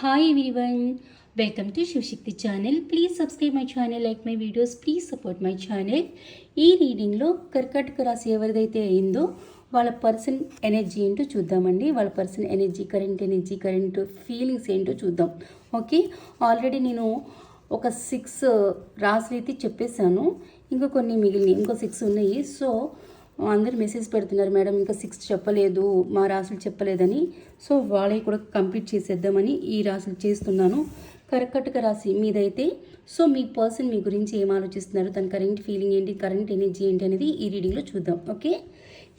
Hi everyone welcome to Shivashakti channel please subscribe my channel like my videos please support my channel ఈ రీడింగ్లో కర్కాటక రాశి ఎవరిదైతే అయిందో వాళ్ళ పర్సన్ ఎనర్జీ ఏంటో చూద్దామండి. వాళ్ళ person energy current energy current feelings ఏంటో చూద్దాం. ఓకే ఆల్రెడీ నేను ఒక సిక్స్ uh, రాసులు అయితే చెప్పేశాను. ఇంకా కొన్ని మిగిలినవి ఇంకో సిక్స్ ఉన్నాయి. సో అందరు మెసేజ్ పెడుతున్నారు మేడం ఇంకా సిక్స్ చెప్పలేదు మా రాసులు చెప్పలేదని. సో వాళ్ళవి కూడా కంప్లీట్ చేసేద్దామని ఈ రాసులు చేస్తున్నాను. కరెక్ట్గా రాసి మీదైతే సో మీ పర్సన్ మీ గురించి ఏం ఆలోచిస్తున్నారు? తన కరెంట్ ఫీలింగ్ ఏంటి? కరెంట్ ఎనర్జీ ఏంటి? అనేది ఈ రీడింగ్లో చూద్దాం. ఓకే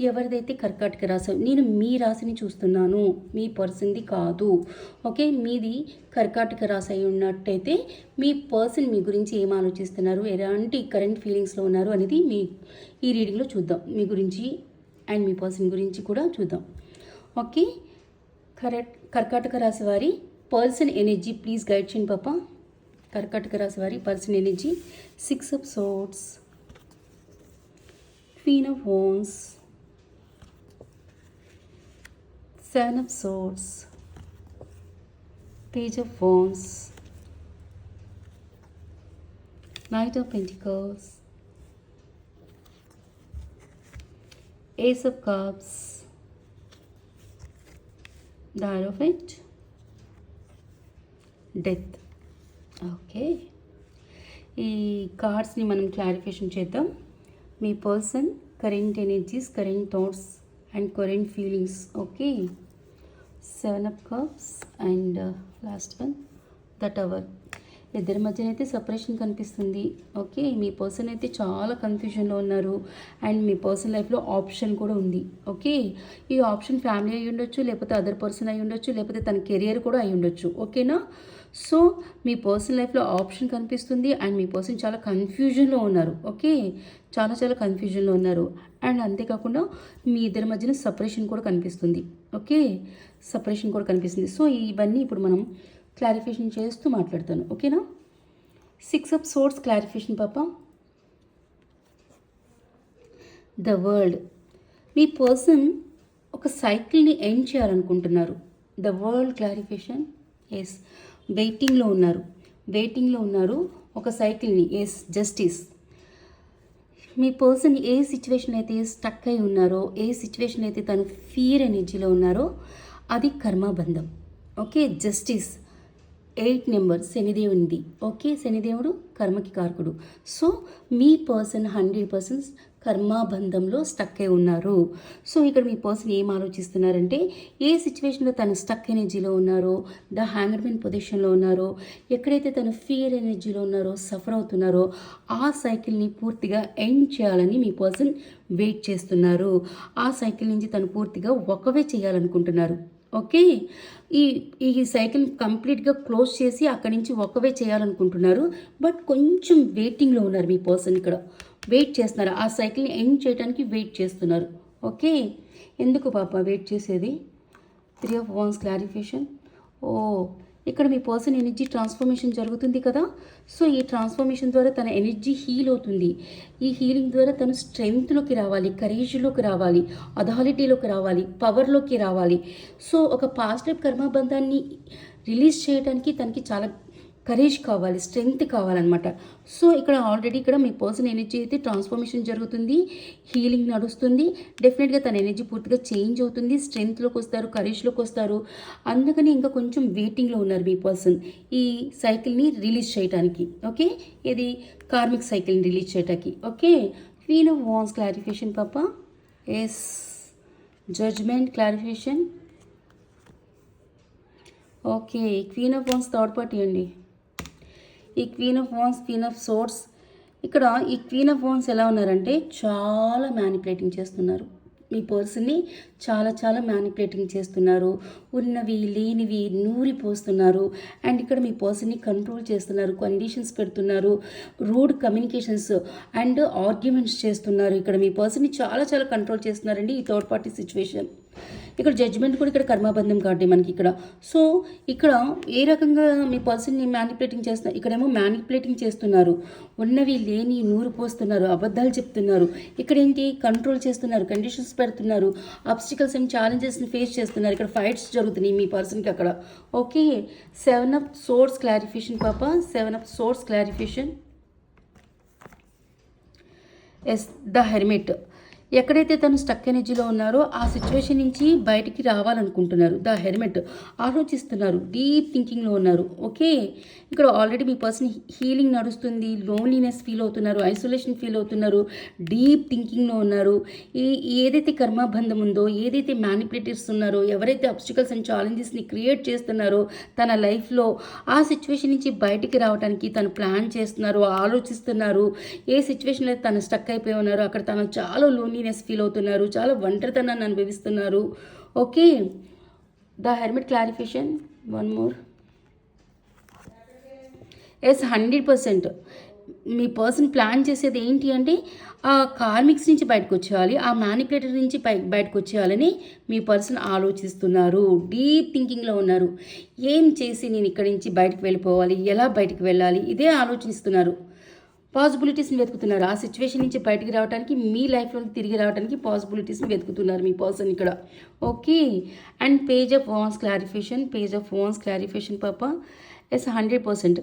ఎవరిదైతే కర్కాటక రాశి నేను మీ రాశిని చూస్తున్నాను మీ పర్సన్ది కాదు ఓకే? మీది కర్కాటక రాశి అయి ఉన్నట్టయితే మీ పర్సన్ మీ గురించి ఏం ఆలోచిస్తున్నారు ఎలాంటి కరెంట్ ఫీలింగ్స్లో ఉన్నారు అనేది మీ ఈ రీడింగ్లో చూద్దాం. మీ గురించి అండ్ మీ పర్సన్ గురించి కూడా చూద్దాం. ఓకే? కరెక్ట్ కర్కాటక రాశి వారి పర్సన్ ఎనర్జీ ప్లీజ్ గైడ్ చేయండి పాప. కర్కాటక రాశి వారి person energy six of swords queen of wands seven of swords page of wands knight of pentacles ace of cups the Hierophant, death okay ఈ కార్డ్స్ని మనం క్లారిఫికేషన్ చేద్దాం. మీ person current energies current thoughts and current feelings okay seven of cups and last one the tower ఇద్దరి మధ్యన అయితే separation కనిపిస్తుంది okay మీ person అయితే చాలా కన్ఫ్యూజన్లో ఉన్నారు అండ్ మీ పర్సన్ లైఫ్లో ఆప్షన్ కూడా ఉంది ఓకే ఈ ఆప్షన్ ఫ్యామిలీ అయి ఉండొచ్చు లేకపోతే అదర్ పర్సన్ అయి ఉండొచ్చు లేకపోతే తన కెరియర్ కూడా అయి ఉండొచ్చు ఓకేనా సో మీ పర్సన్ లైఫ్లో ఆప్షన్ కనిపిస్తుంది అండ్ మీ పర్సన్ చాలా కన్ఫ్యూజన్లో ఉన్నారు ఓకే చాలా చాలా కన్ఫ్యూజన్లో ఉన్నారు. అండ్ అంతేకాకుండా మీ ఇద్దరి మధ్యన సపరేషన్ కూడా కనిపిస్తుంది ఓకే సపరేషన్ కూడా కనిపిస్తుంది. సో ఇవన్నీ ఇప్పుడు మనం క్లారిఫికేషన్ చేస్తూ మాట్లాడతాను ఓకేనా సిక్స్ ఆఫ్ సోర్స్ క్లారిఫికేషన్ పాప. ద వరల్డ్ మీ పర్సన్ ఒక సైకిల్ని ఎండ్ చేయాలనుకుంటున్నారు. ద వరల్డ్ క్లారిఫికేషన్ ఎస్ వెయిటింగ్లో ఉన్నారు. వెయిటింగ్లో ఉన్నారు ఒక సైకిల్ని ఎస్ జస్టిస్. మీ పర్సన్ ఏ సిచ్యువేషన్ అయితే స్టక్ అయి ఉన్నారో ఏ సిచ్యువేషన్ అయితే తను ఫియర్ ఎనర్జీలో ఉన్నారో అది కర్మబంధం ఓకే జస్టిస్. ఎయిట్ నెంబర్ శనిదేవునిది. ఓకే శనిదేవుడు కర్మకి కారకుడు. సో మీ పర్సన్ హండ్రెడ్ పర్సెంట్ కర్మాబంధంలో స్టక్ అయి ఉన్నారు. సో ఇక్కడ మీ పర్సన్ ఏం ఆలోచిస్తున్నారంటే ఏ సిచ్యువేషన్లో తను స్టక్ ఎనర్జీలో ఉన్నారో ద హ్యాంగర్మెన్ పొజిషన్లో ఉన్నారో ఎక్కడైతే తను ఫియర్ ఎనర్జీలో ఉన్నారో సఫర్ అవుతున్నారో ఆ సైకిల్ని పూర్తిగా ఎండ్ చేయాలని మీ పర్సన్ వెయిట్ చేస్తున్నారు. ఆ సైకిల్ నుంచి తను పూర్తిగా ఒకవే చేయాలనుకుంటున్నారు. ఓకే? ఈ ఈ సైకిల్ కంప్లీట్గా క్లోజ్ చేసి అక్కడి నుంచి ఒకవే చేయాలనుకుంటున్నారు. బట్ కొంచెం వెయిటింగ్లో ఉన్నారు మీ పర్సన్ ఇక్కడ. వెయిట్ చేస్తున్నారు. ఆ సైకిల్ని ఎండ్ చేయడానికి వెయిట్ చేస్తున్నారు. ఓకే? ఎందుకు పాప వెయిట్ చేసేది? త్రీ ఆఫ్ వన్స్ క్లారిఫికేషన్ ఓ ఇక్కడ మీ పర్సన్ ఎనర్జీ ట్రాన్స్ఫర్మేషన్ జరుగుతుంది కదా? సో ఈ ట్రాన్స్ఫర్మేషన్ ద్వారా తన ఎనర్జీ హీల్ అవుతుంది. ఈ హీలింగ్ ద్వారా తను స్ట్రెంగ్త్లోకి రావాలి కరేజ్లోకి రావాలి అథారిటీలోకి రావాలి పవర్లోకి రావాలి. సో ఒక పాజిటివ్ కర్మబంధాన్ని రిలీజ్ చేయడానికి తనకి చాలా కరేజ్ కావాలి స్ట్రెంగ్త్ కావాలన్నమాట. సో ఇక్కడ ఆల్రెడీ ఇక్కడ మీ పర్సన్ ఎనర్జీ అయితే ట్రాన్స్ఫర్మేషన్ జరుగుతుంది హీలింగ్ నడుస్తుంది డెఫినెట్గా తన ఎనర్జీ పూర్తిగా చేంజ్ అవుతుంది స్ట్రెంగ్త్లోకి వస్తారు కరేజ్లోకి వస్తారు. అందుకని ఇంకా కొంచెం వెయిటింగ్లో ఉన్నారు మీ పర్సన్ ఈ సైకిల్ని రిలీజ్ చేయడానికి ఓకే ఇది కార్మిక్ సైకిల్ని రిలీజ్ చేయటానికి okay queen of wands clarification పాప yes judgement clarification okay queen of wands third party అండి. ఈ queen of wands queen of swords ఇక్కడ ఈ క్వీన్ ఆఫ్ వాన్స్ ఎలా ఉన్నారంటే చాలా మ్యానిపులేటింగ్ చేస్తున్నారు. మీ పర్సన్ని చాలా చాలా మ్యానిపులేటింగ్ చేస్తున్నారు. ఉన్నవి లేనివి నూరి పోస్తున్నారు అండ్ ఇక్కడ మీ పర్సన్ని కంట్రోల్ చేస్తున్నారు కండిషన్స్ పెడుతున్నారు రూడ్ కమ్యూనికేషన్స్ అండ్ ఆర్గ్యుమెంట్స్ చేస్తున్నారు. ఇక్కడ మీ పర్సన్ని చాలా చాలా కంట్రోల్ చేస్తున్నారండి ఈ థర్డ్ పార్టీ సిచ్యువేషన్ ఇక్కడ జడ్జ్మెంట్ కూడా ఇక్కడ కర్మబంధం కాబట్టి మనకి ఇక్కడ. సో ఇక్కడ ఏ రకంగా మీ పర్సన్ని మ్యానిపులేటింగ్ చేస్తున్నారు ఇక్కడేమో మ్యానిపులేటింగ్ చేస్తున్నారు. ఉన్నవి లేని నూరు పోస్తున్నారు అబద్ధాలు చెప్తున్నారు. ఇక్కడ ఏంటి కంట్రోల్ చేస్తున్నారు కండిషన్స్ పెడుతున్నారు. అబ్స్టికల్స్ అండ్ ఛాలెంజెస్ని ఫేస్ చేస్తున్నారు. ఇక్కడ ఫైట్స్ జరుగుతున్నాయి మీ పర్సన్కి అక్కడ. Okay seven of swords clarification పాప. Seven of swords clarification is the hermit ఎక్కడైతే తను స్టక్ ఎనర్జీలో ఉన్నారో ఆ సిచ్యువేషన్ నుంచి బయటికి రావాలనుకుంటున్నారు. ద హెల్మెట్ ఆలోచిస్తున్నారు డీప్ థింకింగ్లో ఉన్నారు. ఓకే? ఇక్కడ ఆల్రెడీ మీ పర్సన్ హీలింగ్ నడుస్తుంది. లోన్లీనెస్ ఫీల్ అవుతున్నారు. ఐసోలేషన్ ఫీల్ అవుతున్నారు. డీప్ థింకింగ్లో ఉన్నారు. ఈ ఏదైతే కర్మబంధం ఉందో ఏదైతే మ్యానిపులేటర్స్ ఉన్నారో ఎవరైతే అబ్స్టికల్స్ అండ్ ఛాలెంజెస్ని క్రియేట్ చేస్తున్నారో తన లైఫ్లో ఆ సిచ్యువేషన్ నుంచి బయటికి రావడానికి తను ప్లాన్ చేస్తున్నారు ఆలోచిస్తున్నారు. ఏ సిచ్యువేషన్లో తను స్టక్ అయిపోయి ఉన్నారో అక్కడ తను చాలా లోన్లీనెస్ ఫీల్ అవుతున్నారు. చాలా ఒంటరితనాన్ని అనుభవిస్తున్నారు. Okay the hermit clarification one more yes hundred percent me person plan చేసేది ఏంటి అంటే ఆ కార్మిక్స్ నుంచి బయటకు వచ్చేయాలి ఆ మ్యానిపులేటర్ నుంచి బయ బయటకు వచ్చేయాలని మీ పర్సన్ ఆలోచిస్తున్నారు. డీప్ థింకింగ్లో ఉన్నారు. ఏం చేసి నేను ఇక్కడి నుంచి బయటకు వెళ్ళిపోవాలి ఎలా బయటకు వెళ్ళాలి ఇదే ఆలోచిస్తున్నారు. పాసిబిలిటీస్ని వెతుకుతున్నారు. ఆ సిచ్యువేషన్ నుంచి బయటికి రావడానికి మీ లైఫ్లోకి తిరిగి రావడానికి పాసిబిలిటీస్ని వెతుకుతున్నారు మీ పర్సన్ ఇక్కడ. Okay? And page of wands clarification page of wands clarification పాప ఎస్ హండ్రెడ్ పర్సెంట్.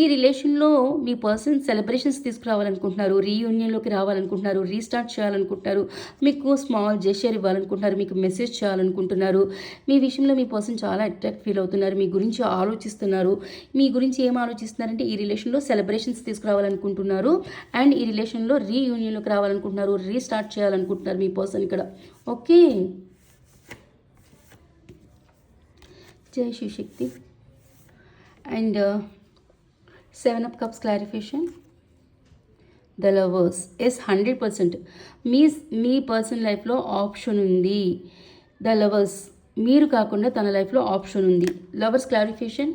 ఈ రిలేషన్లో మీ పర్సన్ సెలబ్రేషన్స్ తీసుకురావాలనుకుంటున్నారు రీయూనియన్లోకి రావాలనుకుంటున్నారు రీస్టార్ట్ చేయాలనుకుంటున్నారు మీకు స్మాల్ జెషర్ ఇవ్వాలనుకుంటున్నారు మీకు మెసేజ్ చేయాలనుకుంటున్నారు. మీ విషయంలో మీ పర్సన్ చాలా అట్రాక్ట్ ఫీల్ అవుతున్నారు మీ గురించి ఆలోచిస్తున్నారు. మీ గురించి ఏం ఆలోచిస్తున్నారంటే ఈ రిలేషన్లో సెలబ్రేషన్స్ తీసుకురావాలనుకుంటున్నారు అండ్ ఈ రిలేషన్లో రీయూనియన్లోకి రావాలనుకుంటున్నారు రీస్టార్ట్ చేయాలనుకుంటున్నారు మీ పర్సన్ ఇక్కడ. ఓకే? జై Shivashakti and seven of cups clarification the lovers yes hundred percent మీ మీ పర్సన్ లైఫ్లో ఆప్షన్ ఉంది. ద లవర్స్ మీరు కాకుండా తన లైఫ్లో ఆప్షన్ ఉంది. లవర్స్ క్లారిఫికేషన్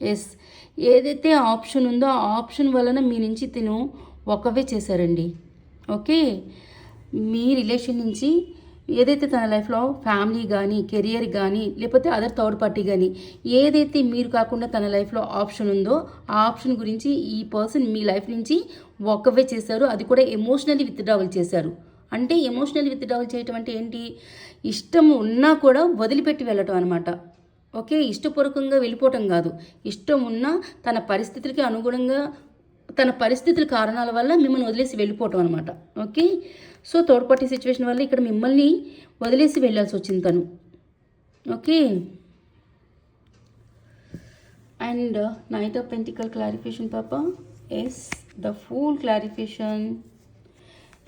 ఎస్ ఏదైతే ఆప్షన్ ఉందో ఆ ఆప్షన్ వలన మీ నుంచి తిను ఒకవే చేశారండి. ఓకే మీ రిలేషన్ నుంచి ఏదైతే తన లైఫ్లో ఫ్యామిలీ కానీ కెరియర్ కానీ లేకపోతే అదర్ థర్డ్ పార్టీ కానీ ఏదైతే మీరు కాకుండా తన లైఫ్లో ఆప్షన్ ఉందో ఆ ఆప్షన్ గురించి ఈ పర్సన్ మీ లైఫ్ నుంచి ఒకవే చేశారు. అది కూడా ఎమోషనల్లీ విత్డ్రావల్ చేశారు. అంటే ఎమోషనల్ విత్డ్రావల్ చేయటం అంటే ఏంటి? ఇష్టం ఉన్నా కూడా వదిలిపెట్టి వెళ్ళటం అనమాట ఓకే? ఇష్టపూర్వకంగా వెళ్ళిపోవటం కాదు. ఇష్టం ఉన్నా తన పరిస్థితులకి అనుగుణంగా తన పరిస్థితుల కారణాల వల్ల మిమ్మల్ని వదిలేసి వెళ్ళిపోవటం అనమాట okay? So third party situation వల్ల ఇక్కడ మిమ్మల్ని వదిలేసి వెళ్ళాల్సి వచ్చింది తను. Okay? And knight of pentacle clarification పాప. Yes the full clarification.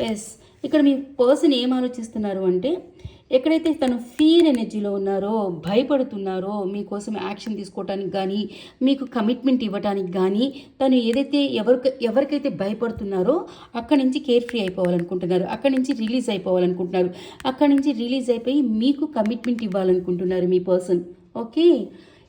Yes. ఇక్కడ మీ పర్సన్ ఏం ఆలోచిస్తున్నారు అంటే ఎక్కడైతే తను ఫీర్ ఎనర్జీలో ఉన్నారో భయపడుతున్నారో మీకోసం యాక్షన్ తీసుకోవటానికి కానీ మీకు కమిట్మెంట్ ఇవ్వటానికి కానీ తను ఏదైతే ఎవరికి ఎవరికైతే భయపడుతున్నారో అక్కడి నుంచి కేర్ ఫ్రీ అయిపోవాలనుకుంటున్నారు. అక్కడి నుంచి రిలీజ్ అయిపోవాలనుకుంటున్నారు. అక్కడి నుంచి రిలీజ్ అయిపోయి మీకు కమిట్మెంట్ ఇవ్వాలనుకుంటున్నారు మీ person okay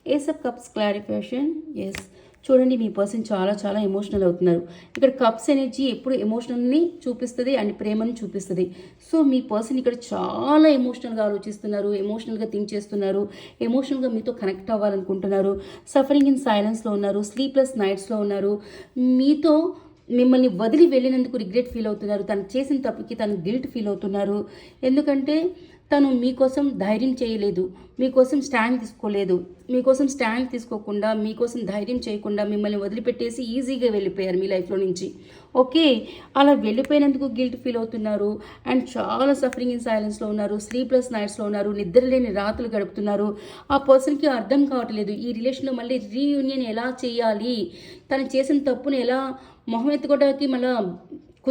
ace of cups clarification yes చూడండి మీ పర్సన్ చాలా చాలా ఎమోషనల్ అవుతున్నారు. ఇక్కడ కప్స్ ఎనర్జీ ఎప్పుడు ఎమోషనల్ని చూపిస్తుంది అండ్ ప్రేమని చూపిస్తుంది. సో మీ పర్సన్ ఇక్కడ చాలా ఎమోషనల్గా ఆలోచిస్తున్నారు ఎమోషనల్గా థింక్ చేస్తున్నారు ఎమోషనల్గా మీతో కనెక్ట్ అవ్వాలనుకుంటున్నారు. సఫరింగ్ ఇన్ సైలెన్స్లో ఉన్నారు స్లీప్లెస్ నైట్స్లో ఉన్నారు. మీతో మిమ్మల్ని వదిలి వెళ్ళినందుకు రిగ్రెట్ ఫీల్ అవుతున్నారు. తను చేసిన తప్పుకి తను గిల్ట్ ఫీల్ అవుతున్నారు. ఎందుకంటే తను మీకోసం ధైర్యం చేయలేదు మీకోసం స్టాండ్ తీసుకోలేదు మీకోసం స్టాండ్ తీసుకోకుండా మీకోసం ధైర్యం చేయకుండా మిమ్మల్ని వదిలిపెట్టేసి ఈజీగా వెళ్ళిపోయారు మీ లైఫ్లో నుంచి. ఓకే అలా వెళ్ళిపోయినందుకు గిల్ట్ ఫీల్ అవుతున్నారు అండ్ చాలా సఫరింగ్ ఇన్ సైలెన్స్లో ఉన్నారు స్లీప్లెస్ నైట్స్లో ఉన్నారు నిద్రలేని రాత్రులు గడుపుతున్నారు. ఆ పర్సన్కి అర్థం కావట్లేదు ఈ రిలేషన్లో మళ్ళీ రీయూనియన్ ఎలా చేయాలి? తను చేసిన తప్పును ఎలా మొహం ఎత్తుకోవడానికి మళ్ళీ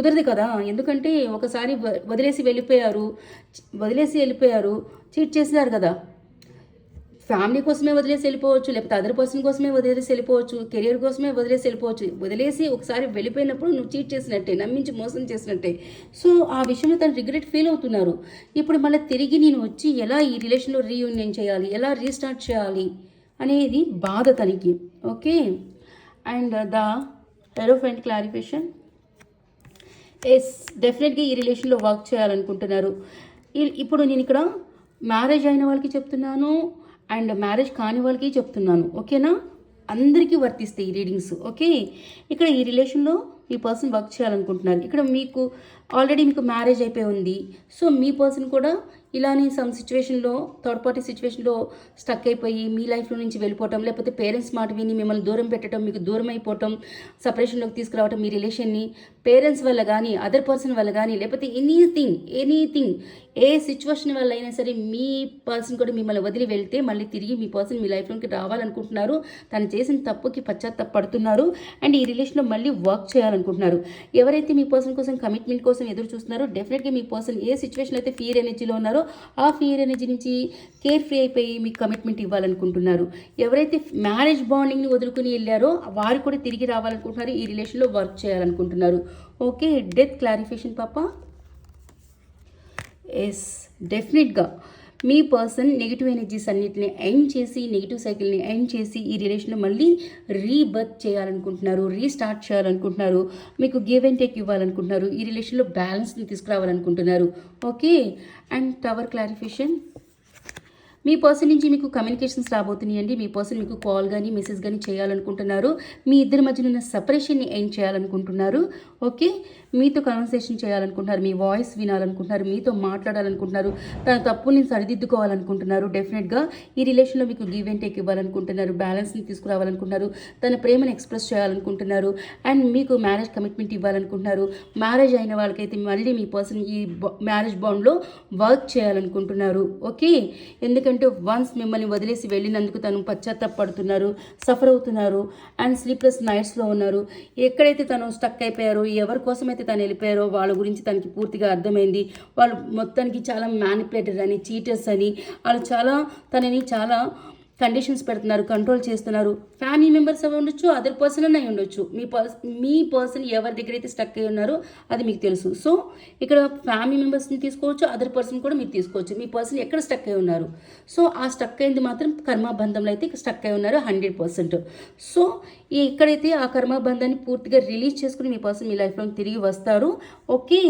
కుదరదు కదా. ఎందుకంటే ఒకసారి వ- వదిలేసి వెళ్ళిపోయారు. వదిలేసి వెళ్ళిపోయారు. చీట్ చేసినారు కదా. ఫ్యామిలీ కోసమే వదిలేసి వెళ్ళిపోవచ్చు లేకపోతే అదర్ పర్సన్ కోసమే వదిలేసి వెళ్ళిపోవచ్చు కెరియర్ కోసమే వదిలేసి వెళ్ళిపోవచ్చు. వదిలేసి ఒకసారి వెళ్ళిపోయినప్పుడు నువ్వు చీట్ చేసినట్టే నమ్మించి మోసం చేసినట్టే. సో ఆ విషయంలో తను రిగ్రెట్ ఫీల్ అవుతున్నారు. ఇప్పుడు మళ్ళీ తిరిగి నేను వచ్చి ఎలా ఈ రిలేషన్లో రీయూనియన్ చేయాలి ఎలా రీస్టార్ట్ చేయాలి అనేది బాధ తనకి. Okay? And the hierophant clarification. Yes డెఫినెట్గా ఈ రిలేషన్లో వర్క్ చేయాలనుకుంటున్నారు. ఇప్పుడు నేను ఇక్కడ మ్యారేజ్ అయిన వాళ్ళకి చెప్తున్నాను అండ్ మ్యారేజ్ కాని వాళ్ళకి చెప్తున్నాను. ఓకేనా అందరికీ వర్తిస్తాయి ఈ రీడింగ్స్ ఓకే ఇక్కడ ఈ రిలేషన్లో మీ పర్సన్ వర్క్ చేయాలనుకుంటున్నారు. ఇక్కడ మీకు ఆల్రెడీ మీకు మ్యారేజ్ అయిపోయి ఉంది. సో మీ పర్సన్ కూడా ఇలానే సమ్ సిచ్యువేషన్లో థర్డ్ పార్టీ సిచ్యువేషన్లో స్టక్ అయిపోయి మీ లైఫ్లో నుంచి వెళ్ళిపోవటం లేకపోతే పేరెంట్స్ మాట విని మిమ్మల్ని దూరం పెట్టడం మీకు దూరం అయిపోవటం సపరేషన్లోకి తీసుకురావటం మీ రిలేషన్ని పేరెంట్స్ వల్ల కానీ అదర్ పర్సన్ వల్ల కానీ లేకపోతే ఎనీథింగ్ ఎనీథింగ్ ఏ సిచ్యువేషన్ వల్ల అయినా సరే మీ పర్సన్ కూడా మిమ్మల్ని వదిలి వెళ్తే మళ్ళీ తిరిగి మీ పర్సన్ మీ లైఫ్లోకి రావాలనుకుంటున్నారు. తను చేసిన తప్పుకి పశ్చాత్తపడుతున్నారు. అండ్ ఈ రిలేషన్లో మళ్ళీ వర్క్ చేయాలనుకుంటున్నారు. ఎవరైతే మీ పర్సన్ కోసం కమిట్మెంట్ కోసం ఎదురు చూస్తున్నారో డెఫినెట్గా మీ పర్సన్ ఏ సిచ్యువేషన్ అయితే ఫియర్ ఎనర్జీలో ఉన్నారో ఆ ఫియర్ ఎనర్జీ నుంచి కేర్ ఫ్రీ అయిపోయి మీకు కమిట్మెంట్ ఇవ్వాలనుకుంటున్నారు. ఎవరైతే మ్యారేజ్ బాండింగ్ని వదులుకుని వెళ్ళారో వారు కూడా తిరిగి రావాలనుకుంటున్నారు. ఈ రిలేషన్లో వర్క్ చేయాలనుకుంటున్నారు. ఓకే డెత్ క్లారిఫికేషన్ పాప. ఎస్ డెఫినెట్గా మీ పర్సన్ నెగిటివ్ ఎనర్జీస్ అన్నిటిని ఎండ్ చేసి నెగిటివ్ సైకిల్ని ఎండ్ చేసి ఈ రిలేషన్లో మళ్ళీ రీబర్త్ చేయాలనుకుంటున్నారు రీస్టార్ట్ చేయాలనుకుంటున్నారు మీకు గివ్ అండ్ టేక్ ఇవ్వాలనుకుంటున్నారు ఈ రిలేషన్లో బ్యాలెన్స్ని తీసుకురావాలనుకుంటున్నారు. Okay? And tower clarification. Me person నుంచి మీకు కమ్యూనికేషన్స్ రాబోతున్నాయండి. మీ పర్సన్ మీకు కాల్ కానీ మెసేజ్ కానీ చేయాలనుకుంటున్నారు. మీ ఇద్దరి మధ్యన ఉన్న సపరేషన్ని ఎండ్ చేయాలనుకుంటున్నారు. ఓకే? మీతో కన్వర్సేషన్ చేయాలనుకుంటున్నారు మీ వాయిస్ వినాలనుకుంటున్నారు మీతో మాట్లాడాలనుకుంటున్నారు తన తప్పుని సరిదిద్దుకోవాలనుకుంటున్నారు. డెఫినెట్గా ఈ రిలేషన్లో మీకు గివ్ అండ్ టేక్ ఇవ్వాలనుకుంటున్నారు బ్యాలెన్స్ని తీసుకురావాలనుకుంటున్నారు తన ప్రేమను ఎక్స్ప్రెస్ చేయాలనుకుంటున్నారు అండ్ మీకు మ్యారేజ్ కమిట్మెంట్ ఇవ్వాలనుకుంటున్నారు. మ్యారేజ్ అయిన వాళ్ళకైతే మళ్ళీ మీ పర్సన్ ఈ మ్యారేజ్ బాండ్లో వర్క్ చేయాలనుకుంటున్నారు. ఓకే ఎందుకంటే వన్స్ మిమ్మల్ని వదిలేసి వెళ్ళినందుకు తను పశ్చాత్తాపడుతున్నారు సఫర్ అవుతున్నారు అండ్ స్లీప్లెస్ నైట్స్లో ఉన్నారు. ఎక్కడైతే తను స్టక్ అయిపోయారో ఎవరి కోసమైతే తను వెళ్ళిపోయారో వాళ్ళ గురించి తనకి పూర్తిగా అర్థమైంది. వాళ్ళు మొత్తానికి చాలా మ్యానిపులేటర్ అని చీటర్స్ అని వాళ్ళు చాలా తనని చాలా కండిషన్స్ పెడుతున్నారు కంట్రోల్ చేస్తున్నారు. ఫ్యామిలీ మెంబర్స్ అవి ఉండొచ్చు అదర్ పర్సన్ అయి ఉండొచ్చు. మీ పర్స్ మీ పర్సన్ ఎవరి దగ్గర అయితే స్టక్ అయి ఉన్నారో అది మీకు తెలుసు. సో ఇక్కడ ఫ్యామిలీ మెంబర్స్ని తీసుకోవచ్చు అదర్ పర్సన్ కూడా మీరు తీసుకోవచ్చు. మీ పర్సన్ ఎక్కడ స్టక్ అయి ఉన్నారు? సో ఆ స్టక్ అయింది మాత్రం కర్మబంధంలో అయితే స్టక్ అయి ఉన్నారు హండ్రెడ్ పర్సెంట్. సో ఈ ఎక్కడైతే ఆ కర్మబంధాన్ని పూర్తిగా రిలీజ్ చేసుకుని మీ పర్సన్ మీ లైఫ్లో తిరిగి వస్తారు ఓకే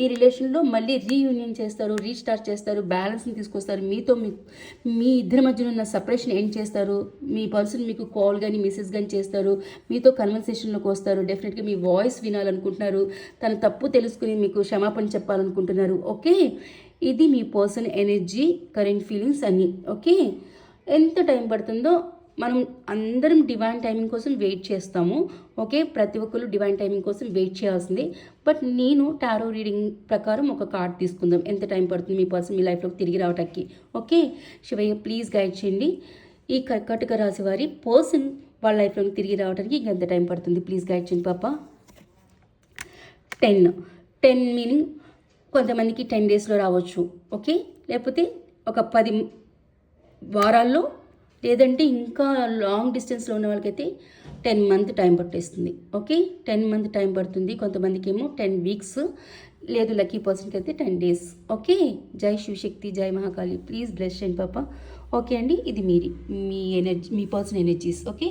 ఈ రిలేషన్లో మళ్ళీ రీయూనియన్ చేస్తారు రీస్టార్ట్ చేస్తారు బ్యాలెన్స్ని తీసుకొస్తారు. మీతో మీ మీ ఇద్దరి మధ్యన ఉన్న సపరేషన్ ఏం చేస్తారు? మీ పర్సన్ మీకు కాల్ కానీ మెసేజ్ కానీ చేస్తారు. మీతో కన్వర్సేషన్లోకి వస్తారు. డెఫినెట్గా మీ వాయిస్ వినాలనుకుంటున్నారు. తన తప్పు తెలుసుకుని మీకు క్షమాపణ చెప్పాలనుకుంటున్నారు. ఓకే ఇది మీ పర్సన్ ఎనర్జీ కరెంట్ ఫీలింగ్స్ అన్నీ. ఓకే ఎంత టైం పడుతుందో మనం అందరం డివైన్ టైమింగ్ కోసం వెయిట్ చేస్తాము. ఓకే ప్రతి ఒక్కరు డివైన్ టైమింగ్ కోసం వెయిట్ చేయాల్సిందే. బట్ నేను టారో రీడింగ్ ప్రకారం ఒక కార్డ్ తీసుకుందాం. ఎంత టైం పడుతుంది మీ పర్సన్ మీ లైఫ్లోకి తిరిగి రావటానికి. ఓకే శివయ్య ప్లీజ్ గైడ్ చేయండి. ఈ కర్కాటక రాశి వారి పర్సన్ వాళ్ళ లైఫ్లోకి తిరిగి రావడానికి ఇంకెంత టైం పడుతుంది? ప్లీజ్ గైడ్ చేయండి పాప. టెన్. టెన్ మీనింగ్ కొంతమందికి టెన్ డేస్లో రావచ్చు ఓకే? లేకపోతే ఒక పది వారాల్లో లేదంటే ఇంకా లాంగ్ డిస్టెన్స్లో ఉన్న వాళ్ళకైతే టెన్ మంత్ టైం పట్టేస్తుంది ఓకే? టెన్ మంత్ టైం పడుతుంది. కొంతమందికి ఏమో టెన్ వీక్స్ లేదు లక్కీ పర్సన్కి అయితే టెన్ డేస్ ఓకే? జై శివశక్తి జై మహాకాళి. ప్లీజ్ బ్లెస్ చేయండి పాప. ఓకే అండి ఇది మీరి మీ ఎనర్జీ మీ పర్సన్ ఎనర్జీస్ ఓకే?